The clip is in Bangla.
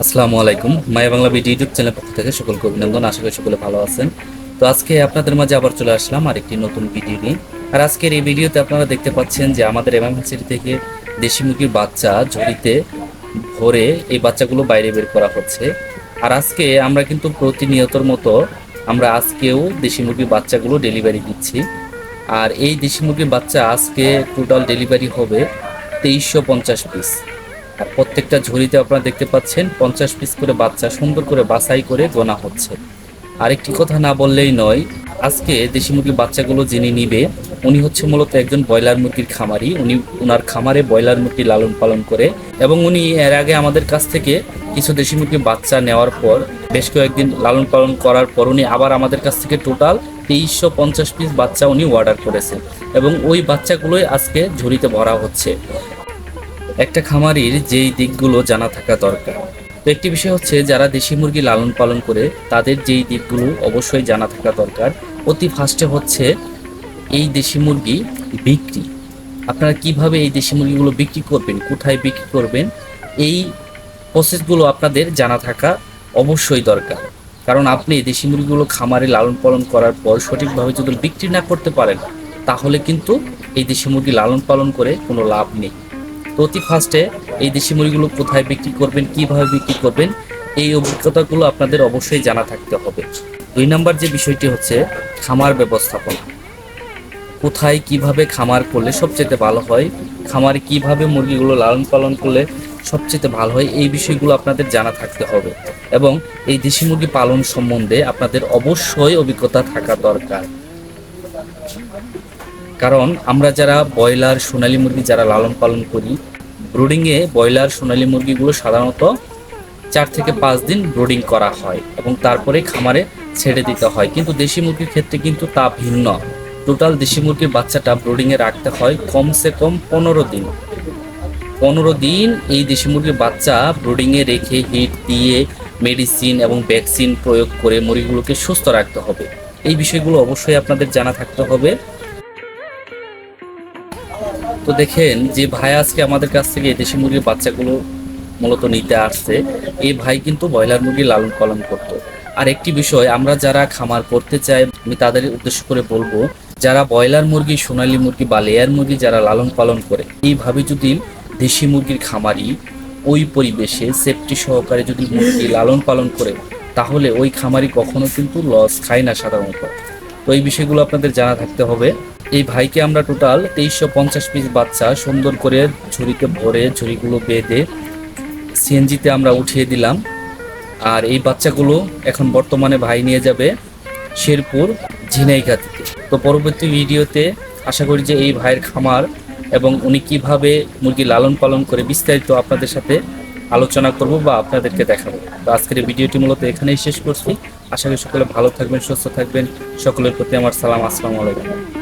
আসসালামু আলাইকুম। Maya Bangla BD YouTube channel পক্ষ থেকে সকলকে অভিনন্দন। আশা করি সকলে ভালো আছেন। তো আজকে আপনাদের মাঝে আবার চলে আসলাম আর একটি নতুন ভিডিও নিয়ে। আর আজকের এই ভিডিওতে আপনারা দেখতে পাচ্ছেন যে আমাদের এমএমসিটি থেকে দেশি মুরগির বাচ্চা ঝুড়িতে ভরে এই বাচ্চাগুলো বাইরে বের করা হচ্ছে। আর আজকে আমরা কিন্তু প্রতিনিয়তর মতো আমরা আজকেও দেশি মুরগির বাচ্চাগুলো ডেলিভারি দিচ্ছি। আর এই দেশি মুরগির বাচ্চা আজকে টোটাল ডেলিভারি হবে তেইশশো পঞ্চাশ পিস। আর প্রত্যেকটা ঝুড়িতে আপনারা দেখতে পাচ্ছেন পঞ্চাশ পিস করে বাচ্চা, সুন্দর করে বাছাই করে গোনা হচ্ছে। আরেকটি কথা না বললেই নয়, আজকে দেশি মুরগির বাচ্চাগুলো যিনি নিবে, উনি হচ্ছে মূলত একজন ব্রয়লার মুরগির খামারি। উনি ওনার খামারে ব্রয়লার মুরগি লালন পালন করে এবং উনি এর আগে আমাদের কাছ থেকে কিছু দেশি মুরগির বাচ্চা নেওয়ার পর, বেশ কয়েকদিন লালন পালন করার পর উনি আবার আমাদের কাছ থেকে টোটাল তেইশশো পঞ্চাশ পিস বাচ্চা উনি অর্ডার করেছেন। এবং ওই বাচ্চাগুলোই আজকে ঝুড়িতে ভরা হচ্ছে। একটা খামারির যেই দিকগুলো জানা থাকা দরকার। তো একটি বিষয় হচ্ছে, যারা দেশি মুরগি লালন পালন করে, তাদের যেই দিকগুলো অবশ্যই জানা থাকা দরকার। অতি ফার্স্টে হচ্ছে, এই দেশি মুরগি বিক্রি। আপনারা কীভাবে এই দেশি মুরগিগুলো বিক্রি করবেন, কোথায় বিক্রি করবেন, এই প্রসেসগুলো আপনাদের জানা থাকা অবশ্যই দরকার। কারণ আপনি দেশি মুরগিগুলো খামারে লালন পালন করার পর সঠিকভাবে যদি বিক্রি না করতে পারেন, তাহলে কিন্তু এই দেশি মুরগি লালন পালন করে কোনো লাভ নেই। তো অতি ফার্স্টে এই দেশি মুরগিগুলো কোথায় বিক্রি করবেন, কীভাবে বিক্রি করবেন, এই অভিজ্ঞতাগুলো আপনাদের অবশ্যই জানা থাকতে হবে। দুই নম্বর যে বিষয়টি হচ্ছে খামার ব্যবস্থাপনা। কোথায় কীভাবে খামার করলে সবচেয়ে ভালো হয়, খামারে কীভাবে মুরগিগুলো লালন পালন করলে সবচেয়ে ভালো হয়, এই বিষয়গুলো আপনাদের জানা থাকতে হবে। এবং এই দেশি মুরগি পালন সম্বন্ধে আপনাদের অবশ্যই অভিজ্ঞতা থাকা দরকার। কারণ আমরা যারা ব্রয়লার, সোনালী মুরগি যারা লালন পালন করি ব্রুডিংয়ে ব্রয়লার, সোনালী মুরগিগুলো সাধারণত চার থেকে পাঁচ দিন ব্রুডিং করা হয় এবং তারপরে খামারে ছেড়ে দিতে হয়। কিন্তু দেশি মুরগির ক্ষেত্রে কিন্তু তা ভিন্ন। টোটাল দেশি মুরগির বাচ্চাটা ব্রুডিংয়ে রাখতে হয় কমসে কম পনেরো দিন। পনেরো দিন এই দেশি মুরগির বাচ্চা ব্রুডিংয়ে রেখে হিট দিয়ে মেডিসিন এবং ভ্যাকসিন প্রয়োগ করে মুরগিগুলোকে সুস্থ রাখতে হবে। এই বিষয়গুলো অবশ্যই আপনাদের জানা থাকতে হবে। তো দেখেন যে ভাই আজকে আমাদের কাছ থেকে দেশি মুরগির বাচ্চাগুলো মূলত নিতে আসছে। এই ভাই কিন্তু ব্রয়লার মুরগি লালন পালন করতো। আর একটি বিষয়, আমরা যারা খামার করতে চাই, আমি তাদের উদ্দেশ্য করে বলব, যারা ব্রয়লার মুরগি, সোনালী মুরগি বা লেয়ার মুরগি যারা লালন পালন করে, এইভাবে যদি দেশি মুরগির খামারি ওই পরিবেশে সেফটি সহকারে যদি মুরগি লালন পালন করে তাহলে ওই খামারি কখনো কিন্তু লস খায় না সাধারণত। তো এই বিষয়গুলো আপনাদের জানা থাকতে হবে। এই ভাইকে আমরা টোটাল তেইশশো পঞ্চাশ পিস বাচ্চা সুন্দর করে ঝুড়িতে ভরে ঝুড়িগুলো বেঁধে সিএনজিতে আমরা উঠিয়ে দিলাম। আর এই বাচ্চাগুলো এখন বর্তমানে ভাই নিয়ে যাবে শেরপুর ঝিনাইগাতিতে। তো পরবর্তী ভিডিওতে আশা করি যে এই ভাইয়ের খামার এবং উনি কীভাবে মুরগি লালন পালন করে বিস্তারিত আপনাদের সাথে আলোচনা করব বা আপনাদেরকে দেখাবো। তো আজকের এই ভিডিওটি মূলত এখানেই শেষ করছি। আশা করি সকলে ভালো থাকবেন, সুস্থ থাকবেন। সকলের প্রতি আমার সালাম, আসসালামু আলাইকুম।